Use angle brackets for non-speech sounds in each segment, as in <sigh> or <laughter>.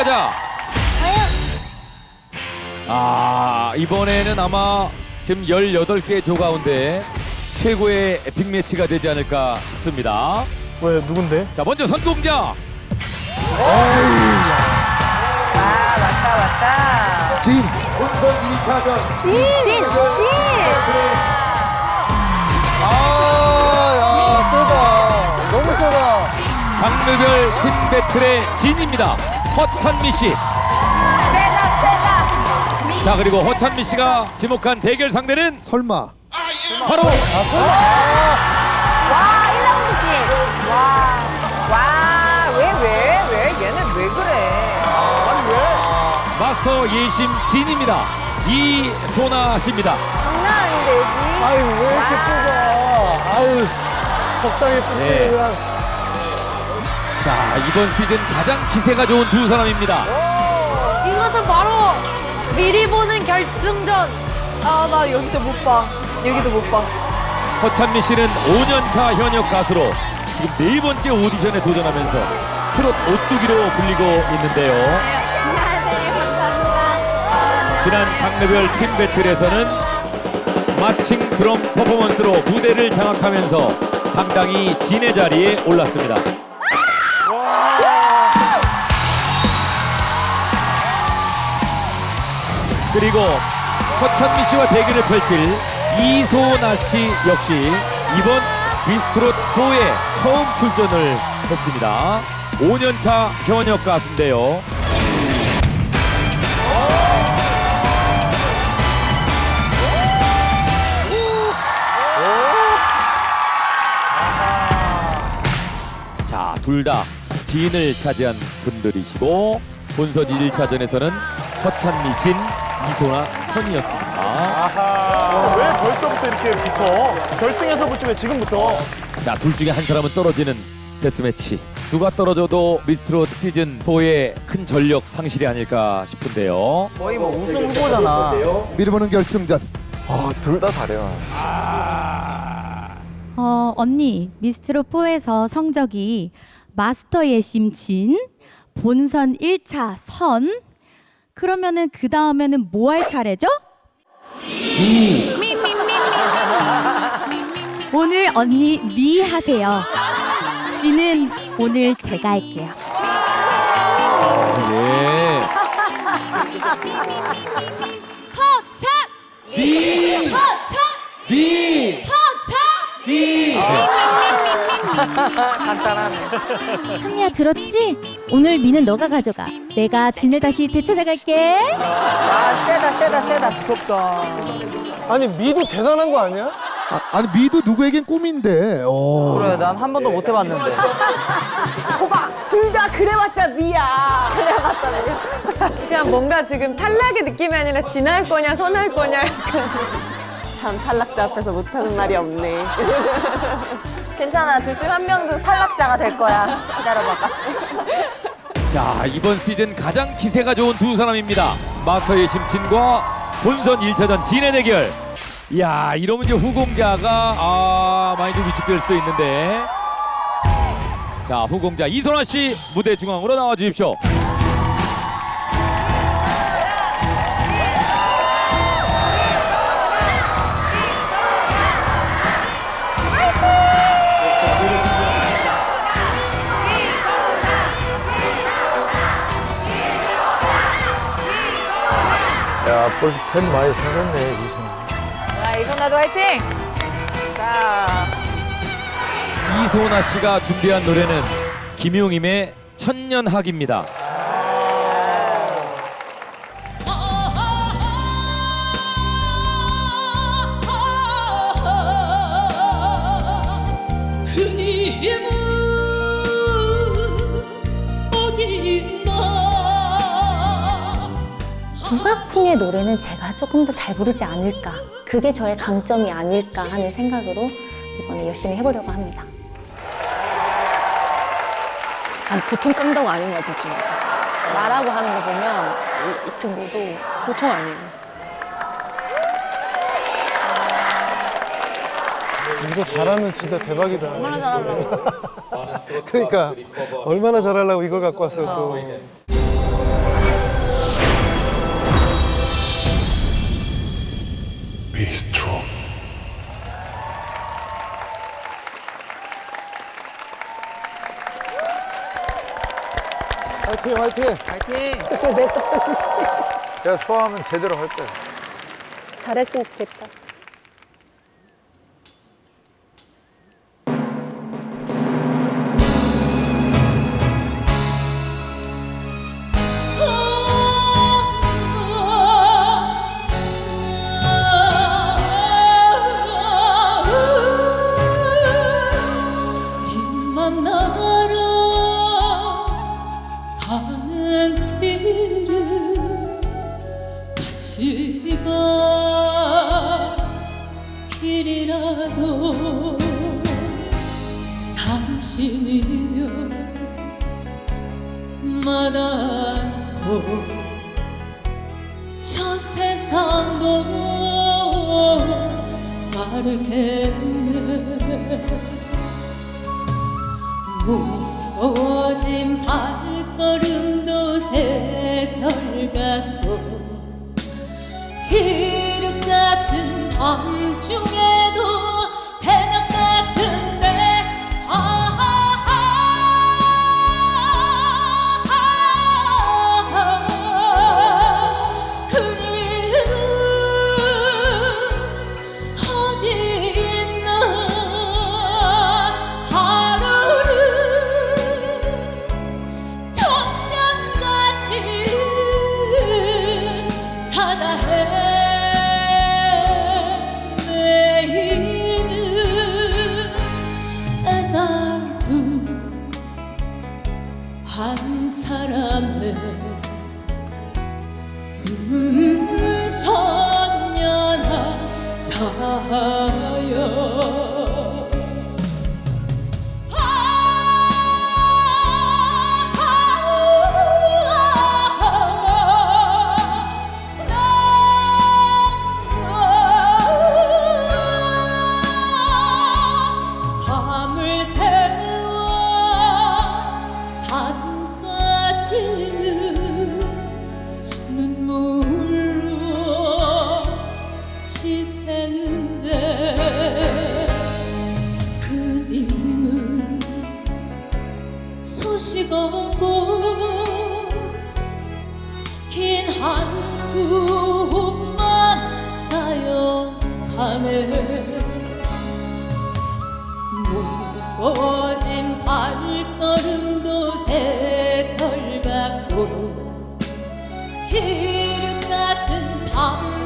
가자. 아 이번에는 아마 지금 18개 조 가운데 최고의 빅매치가 되지 않을까 싶습니다. 왜 누군데? 자 먼저 선공자 아 맞다 맞다. 진 본선 2차전 진 진. 장르별 팀 배틀의 진입니다. 허찬미 씨. 자 그리고 허찬미 씨가 지목한 대결 상대는 설마. 바로 와 1라운드 진. 와와왜 왜 왜 얘는 왜 그래? 마스터 예심 진입니다. 이소나 씨입니다. 장난 아닌데 여기. 아유, 왜 이렇게 뽑아. 아유, 적당히 뽑지, 네. 그냥. 자 이번 시즌 가장 기세가 좋은 두 사람입니다. 이것은 바로 미리 보는 결승전. 아, 나 여기도 못 봐. 여기도 못 봐. 허찬미 씨는 5년차 현역 가수로 지금 네 번째 오디션에 도전하면서 트롯 오뚜기로 불리고 있는데요. 지난 장르별 팀 배틀에서는 마칭 드럼 퍼포먼스로 무대를 장악하면서 당당히 진의 자리에 올랐습니다. 그리고 허찬미 씨와 대결을 펼칠 이소나 씨 역시 이번 미스트롯 4에 처음 출전을 했습니다. 5년차 현역 가수인데요. 자, 둘다 진을 차지한 분들이시고 본선 1차전에서는 허찬미 진, 이소나 선이었습니다. 아하. 왜 벌써부터 이렇게 붙어? 결승에서부터 왜 지금부터? 자, 둘 중에 한 사람은 떨어지는 데스매치. 누가 떨어져도 미스트롯 시즌 4의 큰 전력 상실이 아닐까 싶은데요. 거의 뭐 우승 후보잖아. 미리 보는 결승전. 어, 언니, 미스트로 4에서 성적이 마스터 예심 진, 본선 1차 선. 그러면은 그 다음에는 뭐 할 차례죠? 오늘 언니 미 하세요. 지는 오늘 제가 할게요. 예. 허찬! 미! 허찬! 미! 허 찬! 미! <laughs> 간단하네. 찬미야 들었지? 오늘 미는 너가 가져가. 내가 진을 다시 되찾아갈게. 아 세다 세다 세다. 무섭다. 아니 미도 대단한 거 아니야? 아, 아니, 미도 누구에겐 꿈인데. 어. 그래 난 한 번도 못 해봤는데. 호박 둘다 그래봤자 미야. 그래봤자 미야. 그냥 뭔가 지금 탈락의 느낌이 아니라 진할 거냐, 선할 거냐. 참 탈락자 앞에서 못하는 말이 없네. <laughs> 괜찮아 둘 중 한 명도 탈락자가 될 거야. 기다려봐봐. <laughs> 자, 이번 시즌 가장 기세가 좋은 두 사람입니다. 마스터 예심 진과 본선 1차전 진의 대결. 이야, 이러면 이제 후공자가 아, 많이 좀 위축될 수도 있는데. 자, 후공자 이소나 씨 무대 중앙으로 나와 주십시오. 벌써 팬 많이 생겼네 이승. 자, 이소나도 화이팅! 자. 이소나 씨가 준비한 노래는 김용임의 천년학입니다. 어 국악풍의 노래는 제가 조금 더 잘 부르지 않을까. 그게 저의 강점이 아닐까 하는 생각으로 이번에 열심히 해보려고 합니다. 난 보통 아닌 것 같아요. 말하고 하는 거 보면 이, 이 친구도 보통 아니에요. 이거 잘하면 진짜 대박이다. 얼마나 잘하려고. <laughs> 그러니까 얼마나 잘하려고 이걸 갖고 왔어 또. is true. 화이팅 화이팅. 내가 소화하면 제대로 할 거야. 잘했으면 좋겠다. 무거워진 발걸음도 새털 같고 칠흑 같은 밤중에 啊。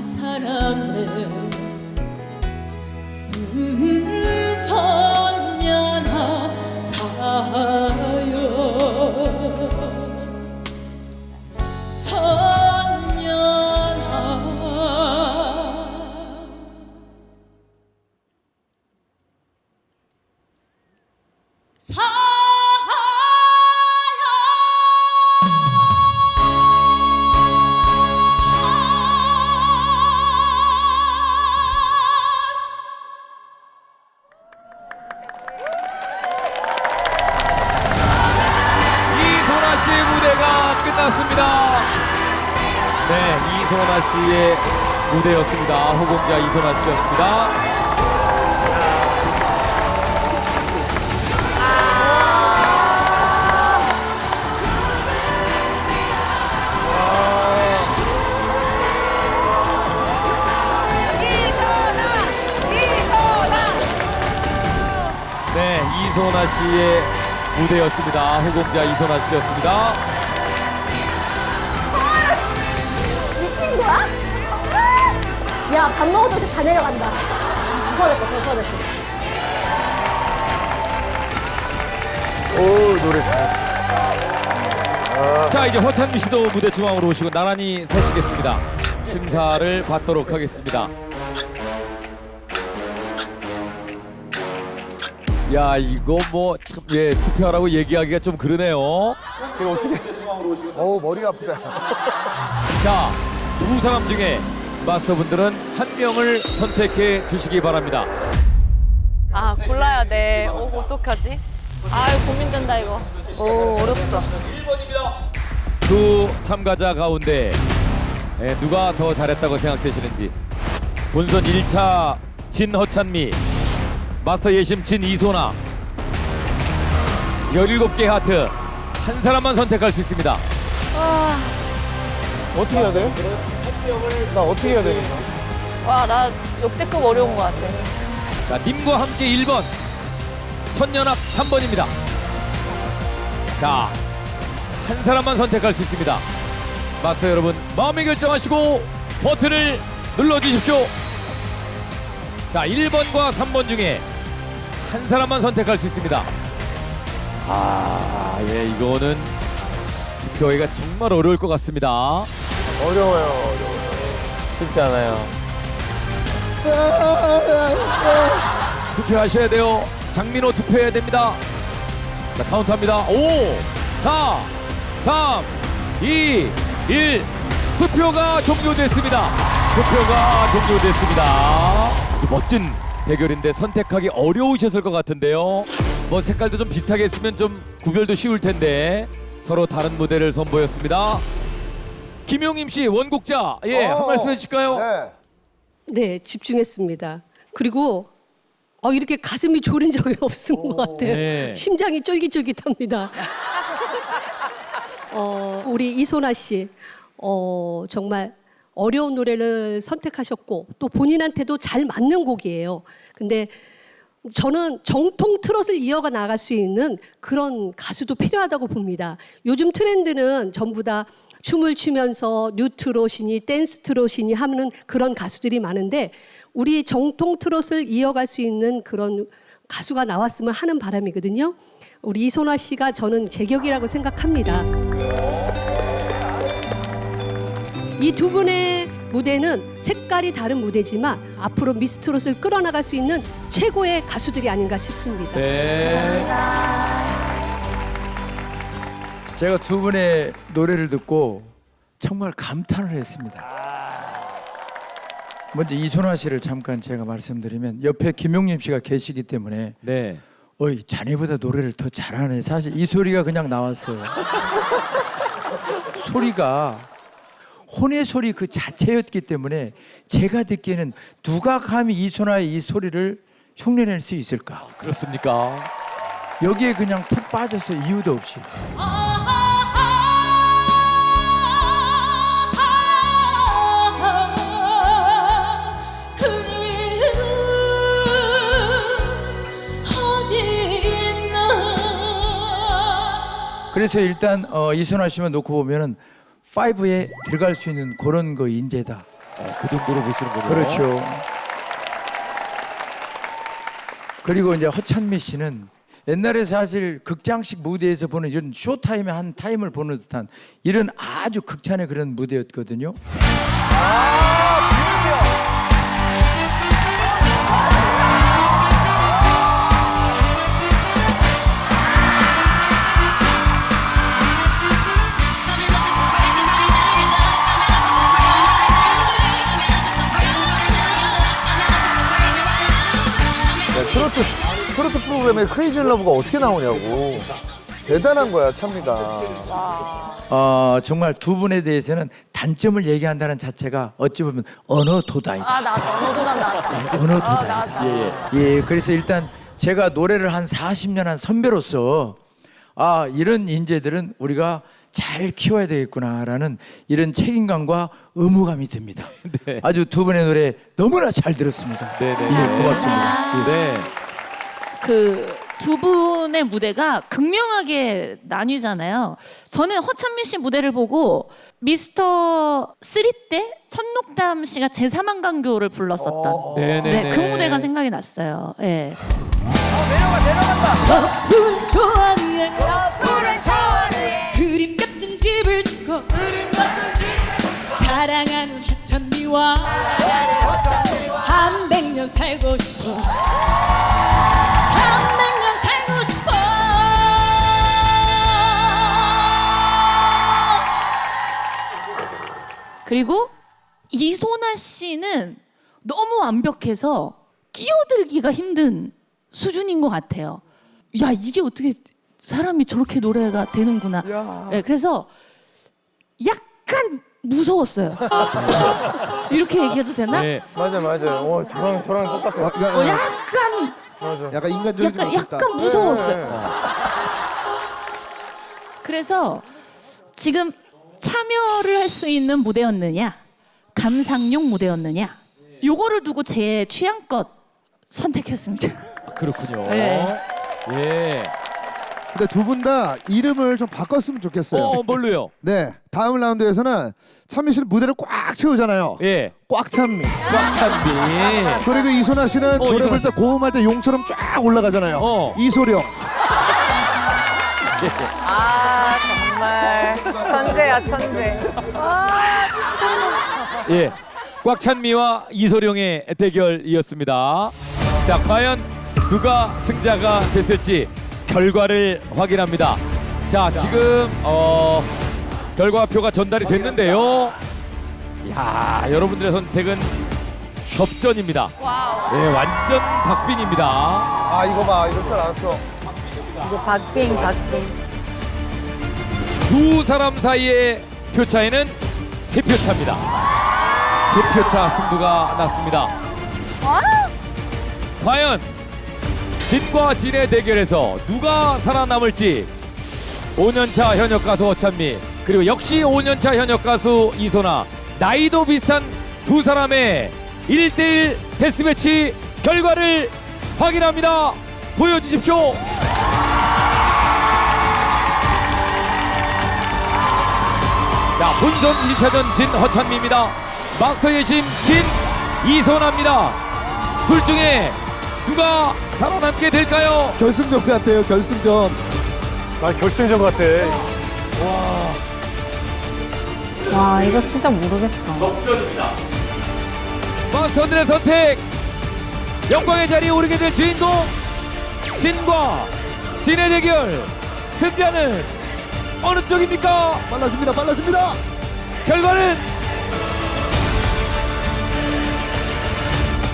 사랑의 음. 이었습니다. 네, 이소나 씨의 무대였습니다. 호공자 이소나 씨였습니다. 네, 이소나 씨의 무대였습니다. 호공자 이소나 씨였습니다. 내가 밥 먹어도 다 내려간다. 무서워졌다, 무서워졌다. 오 노래 잘. 자 이제 허찬미 씨도 무대 중앙으로 오시고 나란히 서시겠습니다. 심사를 받도록 하겠습니다. 야 이거 뭐참예 투표하라고 얘기하기가 좀 그러네요. 이거 어떻게? 어우 머리가 아프다. 자 두 사람 중에 마스터분들은 한 명을 선택해 주시기 바랍니다. 아 골라야 돼. 어 어떡하지? 아유 고민된다 이거. 오 어렵다. 두 참가자 가운데 예, 누가 더 잘했다고 생각되시는지 본선 1차 진허찬미 마스터 예심 진이소나 17개 하트 한 사람만 선택할 수 있습니다. 어떻게 해야 돼? 나 어떻게 해야 되는 거야? 와 나 역대급 어려운 것 같아. 자, 님과 함께 1번 천년합 3번입니다. 자, 한 사람만 선택할 수 있습니다. 마스터 여러분 마음의 결정하시고 버튼을 눌러주십시오. 자, 1번과 3번 중에 한 사람만 선택할 수 있습니다. 아, 예, 이거는 투표하기가 정말 어려울 것 같습니다. 어려워요, 어려워요. 쉽지 않아요. 투표하셔야 돼요. 장민호 투표해야 됩니다. 자, 카운트 합니다. 5, 4, 3, 2, 1. 투표가 종료됐습니다. 투표가 종료됐습니다. 아주 멋진 대결인데 선택하기 어려우셨을 것 같은데요. 뭐 색깔도 좀 비슷하게 했으면 좀 구별도 쉬울 텐데 서로 다른 무대를 선보였습니다. 김용임 씨 원곡자 예 한 어, 말씀 해주실까요? 네. 네, 집중했습니다. 그리고 어, 이렇게 가슴이 졸인 적이 <laughs> 없은 것 같아요. 네. 심장이 쫄깃쫄깃합니다. 어, 우리 이소나 씨, 어, 정말 어려운 노래를 선택하셨고 또 본인한테도 잘 맞는 곡이에요. 근데 저는 정통 트롯을 이어가 나갈 수 있는 그런 가수도 필요하다고 봅니다. 요즘 트렌드는 전부 다 춤을 추면서 뉴 트롯이니 댄스 트롯이니 하는 그런 가수들이 많은데 우리 정통 트롯을 이어갈 수 있는 그런 가수가 나왔으면 하는 바람이거든요. 우리 이소나 씨가 저는 제격이라고 생각합니다. 이 두 분의 무대는 색깔이 다른 무대지만 앞으로 미스트롯을 끌어나갈 수 있는 최고의 가수들이 아닌가 싶습니다. 네. 제가 두 분의 노래를 듣고 정말 감탄을 했습니다. 먼저 이소나 씨를 잠깐 제가 말씀드리면 옆에 김용림 씨가 계시기 때문에 네. 어이 자네보다 노래를 더 잘하네. 사실 이 소리가 그냥 나왔어요. 소리가 혼의 소리 그 자체였기 때문에 제가 듣기에는 누가 감히 이소나의 이 소리를 흉내낼 수 있을까? 그렇습니까? 여기에 그냥 푹 빠져서 이유도 없이 그 그래서 일단 어, 이소나 씨만 놓고 보면은 5에 들어갈 수 있는 그런 거 인재다. 어, 그 정도로 보시는군요. 그렇죠. 그리고 이제 허찬미 씨는 옛날에 사실 극장식 무대에서 보는 이런 쇼타임의 한 타임을 보는 듯한 이런 아주 극찬의 그런 무대였거든요. 트로트 프로그램에 크레이지 러브가 어떻게 나오냐고. 대단한 거야 참미가. 어, 정말 두 분에 대해서는 단점을 얘기한다는 자체가 어찌 보면 언어 도다이다. 아 나 너도 난다. 언어 도다이다. 예, 예, 그래서 일단 제가 노래를 한 40년 한 선배로서 아, 이런 인재들은 우리가 잘 키워야 되겠구나라는 이런 책임감과 의무감이 듭니다. <laughs> 네. 아주 두 분의 노래 너무나 잘 들었습니다. 네, 네. 예, 고맙습니다. 네. 그 두 분의 무대가 극명하게 나뉘잖아요. 저는 허찬민 씨 무대를 보고 미스터 쓰리 때 천록담 씨가 제3한강교를 불렀었던 어. 네, 네, 네, 그 네. 무대가 생각이 났어요. 예. 나쁜 초원 위에 그림 같은 집을 짓고 사랑하는 하천미와 한 백 년 살고 싶어 그리고 이소나 씨는 너무 완벽해서 끼어들기가 힘든 수준인 것 같아요. 야 이게 어떻게 사람이 저렇게 노래가 되는구나. 네, 그래서 약간 무서웠어요. <laughs> 이렇게 얘기해도 되나? 네. 맞아 맞아. 어 저랑 저랑 똑같아. 어, 약간 맞아. 약간 인간적이지 약간 못했다. 약간 무서웠어요. 그래서 지금 참여를 할 수 있는 무대였느냐, 감상용 무대였느냐, 요거를 두고 제 취향껏 선택했습니다. 아, 그렇군요. <laughs> 네. 예. 근데 두 분 다 이름을 좀 바꿨으면 좋겠어요. 어, 뭘로요? 네, 다음 라운드에서는 찬미 씨는 무대를 꽉 채우잖아요. 예. 꽉 찬미. 꽉찬비. 그리고 이소나 씨는 어, 노래 이소나 부를 때 고음할 때 용처럼 쫙 올라가잖아요. 어. 이소령. 천재. 예. 꽉찬미와 이소룡의 대결이었습니다. 자, 과연 누가 승자가 됐을지 결과를 확인합니다. 자, 지금 어 결과표가 전달이 됐는데요. 야, 여러분들의 선택은 접전입니다. 예, 완전 박빙입니다. 아 이거 봐 이럴 줄 알았어. 이거 박빙 박빙. 두 사람 사이의 표 차이는 세 표 차입니다. 세 표 차 승부가 났습니다. 과연 진과 진의 대결에서 누가 살아남을지 5년차 현역 가수 어찬미 그리고 역시 5년차 현역 가수 이소나 나이도 비슷한 두 사람의 1대1 데스매치 결과를 확인합니다. 보여주십시오. 자, 본선 1차전 진 허찬미입니다. 마스터 예심 진 이소나입니다. 둘 중에 누가 살아남게 될까요? 결승전 같아요. 결승전. 나 결승전 같아. 와 이거 진짜 모르겠다. 마스터들의 선택 영광의 자리에 오르게 될 주인공 진과 진의 대결 승자는 어느 쪽입니까? 빨라집니다. 빨라집니다. 결과는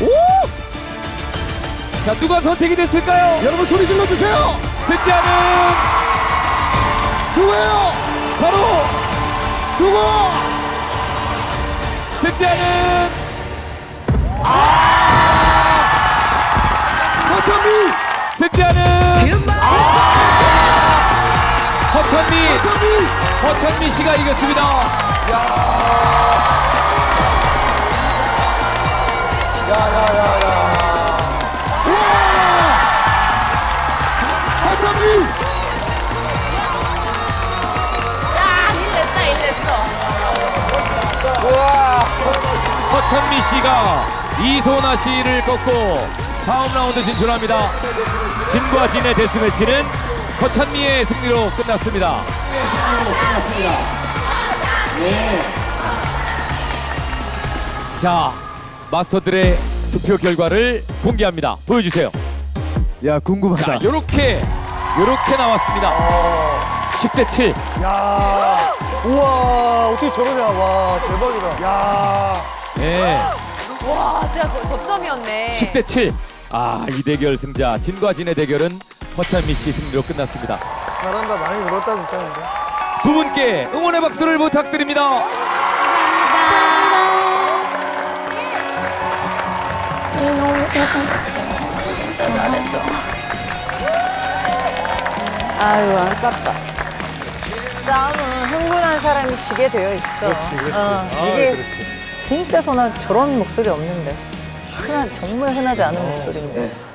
오! 자 누가 선택이 됐을까요? 여러분 소리 질러 주세요. 승자는 누구예요? 바로 누구? 승자는 허찬미. 승자는 허천미 허찬미. 허천미 씨가 이겼습니다. 야야야야. 와! 허찬미. 허천미 씨가 이소나 씨를 꺾고 다음 라운드 진출합니다. 진과 진의 데스매치는 허천미의 승리로 끝났습니다. 자, 마스터들의 투표 결과를 공개합니다. 보여주세요. 야 궁금하다. 자, 요렇게 요렇게 나왔습니다. 10대 7. 야. 우와 어떻게 저러냐. 와 대박이다. 야. 예. 와 진짜 접점이었네. 10대 7. 아, 이 대결 승자 진과 진의 대결은 허찬미 씨 승리로 끝났습니다. 잘한다 많이 늘었다 진짜 근데. 두 분께 응원의 박수를 부탁드립니다. 아유 아깝다. 싸움은 흥분한 사람이 지게 되어 있어. 그렇지, 그렇지. 아, 이게 진짜 소나 저런 목소리 없는데. 흔한 정말 흔하지 않은 목소리인데.